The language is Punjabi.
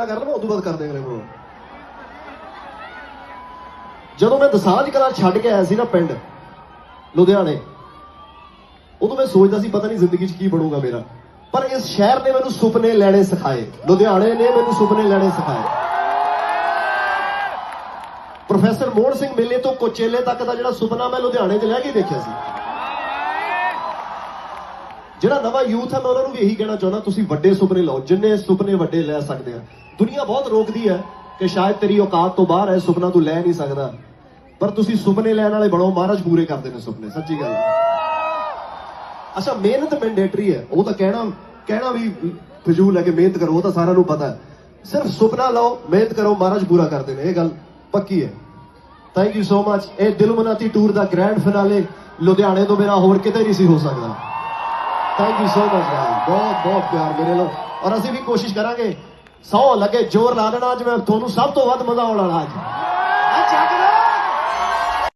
ਨਾ ਕਰ ਲਵਾਂ, ਉਦੋਂ ਬਾਅਦ ਕਰਦੇ ਅਗਲੇ ਪ੍ਰੋਗਰਾਮ ਜਦੋਂ ਮੈਂ ਦਸਾਂਝ ਕਲਾਂ ਛੱਡ ਕੇ ਆਇਆ ਸੀ ਨਾ ਪਿੰਡ, ਲੁਧਿਆਣੇ, ਉਦੋਂ ਮੈਂ ਸੋਚਦਾ ਸੀ ਪਤਾ ਨਹੀਂ ਜ਼ਿੰਦਗੀ 'ਚ ਕੀ ਬਣੂਗਾ ਮੇਰਾ। ਪਰ ਇਸ ਸ਼ਹਿਰ ਨੇ ਮੈਨੂੰ ਸੁਪਨੇ ਲੈਣੇ ਸਿਖਾਏ। ਲੁਧਿਆਣੇ ਨੇ ਮੈਨੂੰ ਸੁਪਨੇ ਲੈਣੇ ਸਿਖਾਏ। ਪ੍ਰੋਫੈਸਰ ਮੋਹਨ ਸਿੰਘ ਮੇਲੇ ਤੋਂ ਕੋਚੇਲੇ ਤੱਕ ਦਾ ਜਿਹੜਾ ਸੁਪਨਾ ਮੈਂ ਲੁਧਿਆਣੇ 'ਚ ਲੈ ਕੇ ਦੇਖਿਆ ਸੀ। ਜਿਹੜਾ ਨਵਾਂ ਯੂਥ ਹੈ, ਮੈਂ ਉਹਨਾਂ ਨੂੰ ਵੀ ਇਹੀ ਕਹਿਣਾ ਚਾਹੁੰਦਾ, ਤੁਸੀਂ ਵੱਡੇ ਸੁਪਨੇ ਲਓ, ਜਿੰਨੇ ਸੁਪਨੇ ਵੱਡੇ ਲੈ ਸਕਦੇ ਆ। ਦੁਨੀਆ ਬਹੁਤ ਰੋਕਦੀ ਹੈ ਕਿ ਸ਼ਾਇਦ ਤੇਰੀ ਔਕਾਤ ਤੋਂ ਬਾਹਰ ਹੈ, ਸੁਪਨਾ ਤੂੰ ਲੈ ਨਹੀਂ ਸਕਦਾ। ਪਰ ਤੁਸੀਂ ਸੁਪਨੇ ਲੈਣ ਵਾਲੇ ਬਣੋ, ਮਹਾਰਾਜ ਪੂਰੇ ਕਰਦੇ ਨੇ ਸੁਪਨੇ, ਸੱਚੀ ਗੱਲ ਅੱਛਾ, ਮਿਹਨਤ ਮੈਂਡੇਟਰੀ ਹੈ। ਉਹ ਤਾਂ ਕਹਿਣਾ ਕਹਿਣਾ ਵੀ ਫਜ਼ੂਲ ਹੈ ਕਿ ਮਿਹਨਤ ਕਰੋ, ਉਹ ਤਾਂ ਸਾਰਿਆਂ ਨੂੰ ਪਤਾ ਹੈ। ਸਿਰਫ ਸੁਪਨਾ ਲਓ, ਮਿਹਨਤ ਕਰੋ, ਮਹਾਰਾਜ ਪੂਰਾ ਕਰਦੇ ਨੇ। ਇਹ ਗੱਲ ਪੱਕੀ ਹੈ। ਥੈਂਕ ਯੂ ਸੋ ਮਚ ਇਹ ਦਿਲ ਮਨਾਤੀ ਟੂਰ ਦਾ ਗ੍ਰੈਂਡ ਫਿਨਾਲੇ ਲੁਧਿਆਣੇ ਤੋਂ ਮੇਰਾ ਹੋਰ ਕਿਤੇ ਨਹੀਂ ਸੀ ਹੋ ਸਕਦਾ। ਥੈਂਕ ਯੂ ਸੋ ਮਚ ਬਹੁਤ ਬਹੁਤ ਪਿਆਰ ਮੇਰੇ ਲੋ ਔਰ ਅਸੀਂ ਵੀ ਕੋਸ਼ਿਸ਼ ਕਰਾਂਗੇ ਸੌ ਲੱਗੇ ਜ਼ੋਰ ਲਾ ਲੈਣਾ ਅੱਜ ਮੈਂ ਤੁਹਾਨੂੰ ਸਭ ਤੋਂ ਵੱਧ ਮਜ਼ਾ ਆਉਣ ਵਾਲਾ ਅੱਜ